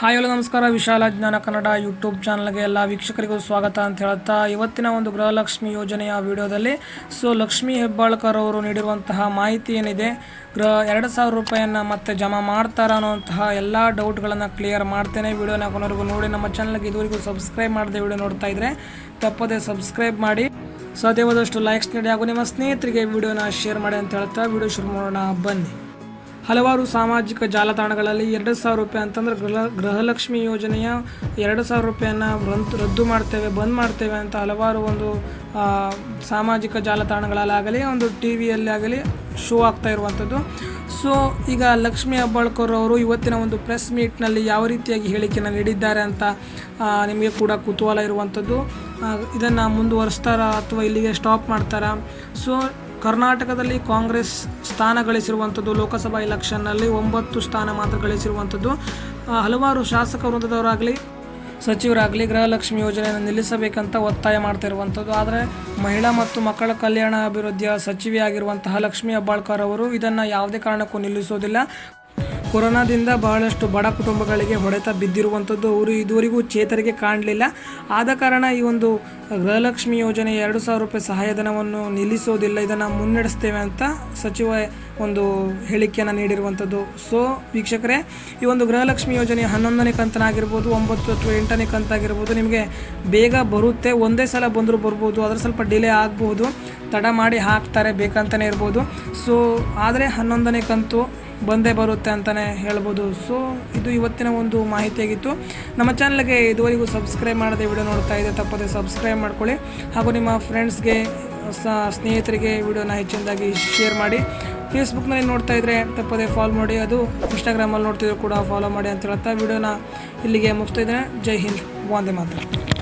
Hi, hello, ನಮಸ್ಕಾರ. ವಿಶಾಲ ಜ್ಞಾನ ಕನ್ನಡ ಯೂಟ್ಯೂಬ್ ಚಾನಲ್ಗೆ ಎಲ್ಲ ವೀಕ್ಷಕರಿಗೂ ಸ್ವಾಗತ ಅಂತ ಹೇಳ್ತಾ ಇವತ್ತಿನ ಒಂದು ಗೃಹಲಕ್ಷ್ಮಿ ಯೋಜನೆಯ ವಿಡಿಯೋದಲ್ಲಿ ಸೊ, ಲಕ್ಷ್ಮಿ ಹೆಬ್ಬಾಳ್ಕರ್ ಅವರು ನೀಡಿರುವಂತಹ ಮಾಹಿತಿ ಏನಿದೆ? ಗೃಹ ಎರಡು ಸಾವಿರ ರೂಪಾಯಿಯನ್ನು ಮತ್ತೆ ಜಮಾ ಮಾಡ್ತಾರ ಅನ್ನೋಂತಹ ಎಲ್ಲ ಡೌಟ್ಗಳನ್ನು ಕ್ಲಿಯರ್ ಮಾಡ್ತೇನೆ. ವಿಡಿಯೋನ ಕೊನೆವರೆಗೂ ನೋಡಿ. ನಮ್ಮ ಚಾನಲ್ಗೆ ಇದುವರೆಗೂ ಸಬ್ಸ್ಕ್ರೈಬ್ ಮಾಡದೆ ವಿಡಿಯೋ ನೋಡ್ತಾ ಇದ್ರೆ ತಪ್ಪದೆ ಸಬ್ಸ್ಕ್ರೈಬ್ ಮಾಡಿ. ಸಾಧ್ಯವಾದಷ್ಟು ಲೈಕ್ಸ್ ನೀಡಿ ಹಾಗೂ ನಿಮ್ಮ ಸ್ನೇಹಿತರಿಗೆ ವಿಡಿಯೋನ ಶೇರ್ ಮಾಡಿ ಅಂತ ಹೇಳ್ತಾ ವಿಡಿಯೋ ಶುರು ಮಾಡೋಣ. ಬನ್ನಿ. ಹಲವಾರು ಸಾಮಾಜಿಕ ಜಾಲತಾಣಗಳಲ್ಲಿ ಎರಡು ಸಾವಿರ ರೂಪಾಯಿ ಅಂತಂದ್ರೆ ಗೃಹ ಗೃಹಲಕ್ಷ್ಮಿ ಯೋಜನೆಯ ಎರಡು ಸಾವಿರ ರೂಪಾಯಿಯನ್ನು ರದ್ದು ರದ್ದು ಮಾಡ್ತೇವೆ, ಬಂದ್ ಮಾಡ್ತೇವೆ ಅಂತ ಹಲವಾರು ಒಂದು ಸಾಮಾಜಿಕ ಜಾಲತಾಣಗಳಲ್ಲಾಗಲಿ, ಒಂದು ಟಿ ವಿಯಲ್ಲಿ ಆಗಲಿ ಶೋ ಆಗ್ತಾ ಇರುವಂಥದ್ದು. ಸೊ ಈಗ ಲಕ್ಷ್ಮಿ ಹೆಬ್ಬಾಳ್ಕರ್ ಅವರು ಇವತ್ತಿನ ಒಂದು ಪ್ರೆಸ್ ಮೀಟ್ನಲ್ಲಿ ಯಾವ ರೀತಿಯಾಗಿ ಹೇಳಿಕೆಯನ್ನು ನೀಡಿದ್ದಾರೆ ಅಂತ ನಿಮಗೆ ಕೂಡ ಕುತೂಹಲ ಇರುವಂಥದ್ದು. ಇದನ್ನು ಮುಂದುವರಿಸ್ತಾರಾ ಅಥವಾ ಇಲ್ಲಿಗೆ ಸ್ಟಾಪ್ ಮಾಡ್ತಾರಾ? ಸೊ ಕರ್ನಾಟಕದಲ್ಲಿ ಕಾಂಗ್ರೆಸ್ ಸ್ಥಾನ ಗಳಿಸಿರುವಂಥದ್ದು, ಲೋಕಸಭಾ ಎಲೆಕ್ಷನ್ನಲ್ಲಿ ಒಂಬತ್ತು ಸ್ಥಾನ ಮಾತ್ರ ಗಳಿಸಿರುವಂಥದ್ದು. ಹಲವಾರು ಶಾಸಕ ವೃಂದದವರಾಗಲಿ, ಸಚಿವರಾಗಲಿ ಗೃಹಲಕ್ಷ್ಮಿ ಯೋಜನೆಯನ್ನು ನಿಲ್ಲಿಸಬೇಕಂತ ಒತ್ತಾಯ ಮಾಡ್ತಾ ಇರುವಂಥದ್ದು ಆದರೆ ಮಹಿಳಾ ಮತ್ತು ಮಕ್ಕಳ ಕಲ್ಯಾಣ ಅಭಿವೃದ್ಧಿಯ ಸಚಿವೆಯಾಗಿರುವಂತಹ ಲಕ್ಷ್ಮಿ ಹೆಬ್ಬಾಳ್ಕರ್ ಅವರು ಇದನ್ನು ಯಾವುದೇ ಕಾರಣಕ್ಕೂ ನಿಲ್ಲಿಸೋದಿಲ್ಲ. ಕೊರೋನಾದಿಂದ ಬಹಳಷ್ಟು ಬಡ ಕುಟುಂಬಗಳಿಗೆ ಹೊಡೆತ ಬಿದ್ದಿರುವಂಥದ್ದು ಅವರು ಇದುವರೆಗೂ ಚೇತರಿಗೆ ಕಾಣಲಿಲ್ಲ. ಆದ ಕಾರಣ ಈ ಒಂದು ಗೃಹಲಕ್ಷ್ಮಿ ಯೋಜನೆ ಎರಡು ಸಾವಿರ ರೂಪಾಯಿ ಸಹಾಯಧನವನ್ನು ನಿಲ್ಲಿಸೋದಿಲ್ಲ. ಇದನ್ನು ಮುನ್ನಡೆಸ್ತೇವೆ ಅಂತ ಸಚಿವ ಒಂದು ಹೇಳಿಕೆಯನ್ನು ನೀಡಿರುವಂಥದ್ದು. ಸೊ ವೀಕ್ಷಕರೇ, ಈ ಒಂದು ಗೃಹಲಕ್ಷ್ಮಿ ಯೋಜನೆ ಹನ್ನೊಂದನೇ ಕಂತನಾಗಿರ್ಬೋದು ಒಂಬತ್ತು ಅಥವಾ ಎಂಟನೇ ಕಂತಾಗಿರ್ಬೋದು ನಿಮಗೆ ಬೇಗ ಬರುತ್ತೆ. ಒಂದೇ ಸಲ ಬಂದರೂ ಬರ್ಬೋದು ಅದರ ಸ್ವಲ್ಪ ಡಿಲೇ ಆಗಬಹುದು ತಡ ಮಾಡಿ ಹಾಕ್ತಾರೆ ಬೇಕಂತಲೇ ಇರ್ಬೋದು. ಸೊ ಆದರೆ ಹನ್ನೊಂದನೇ ಕಂತು ಬಂದೇ ಬರುತ್ತೆ ಅಂತಲೇ ಹೇಳ್ಬೋದು. ಸೊ ಇದು ಇವತ್ತಿನ ಒಂದು ಮಾಹಿತಿಯಾಗಿತ್ತು. ನಮ್ಮ ಚಾನಲ್ಗೆ ಇದುವರೆಗೂ ಸಬ್ಸ್ಕ್ರೈಬ್ ಮಾಡದೆ ವಿಡಿಯೋ ನೋಡ್ತಾ ಇದೆ ತಪ್ಪದೆ ಸಬ್ಸ್ಕ್ರೈಬ್ ಮಾಡ್ಕೊಳ್ಳಿ. ಹಾಗೂ ನಿಮ್ಮ ಫ್ರೆಂಡ್ಸ್ಗೆ ಸ್ನೇಹಿತರಿಗೆ ವಿಡಿಯೋನ ಹೆಚ್ಚಿನದಾಗಿ ಶೇರ್ ಮಾಡಿ. ಫೇಸ್ಬುಕ್ನಲ್ಲಿ ನೋಡ್ತಾ ಇದ್ದರೆ ತಪ್ಪದೆ ಫಾಲೋ ಮಾಡಿ. ಅದು ಇನ್ಸ್ಟಾಗ್ರಾಮಲ್ಲಿ ನೋಡ್ತಿದ್ರು ಕೂಡ ಫಾಲೋ ಮಾಡಿ ಅಂತ ಹೇಳ್ತಾ ವಿಡಿಯೋನ ಇಲ್ಲಿಗೆ ಮುಗಿಸ್ತಾ ಇದ್ದೇನೆ. ಜೈ ಹಿಂದ್. ವಂದೇ ಮಾತರಂ.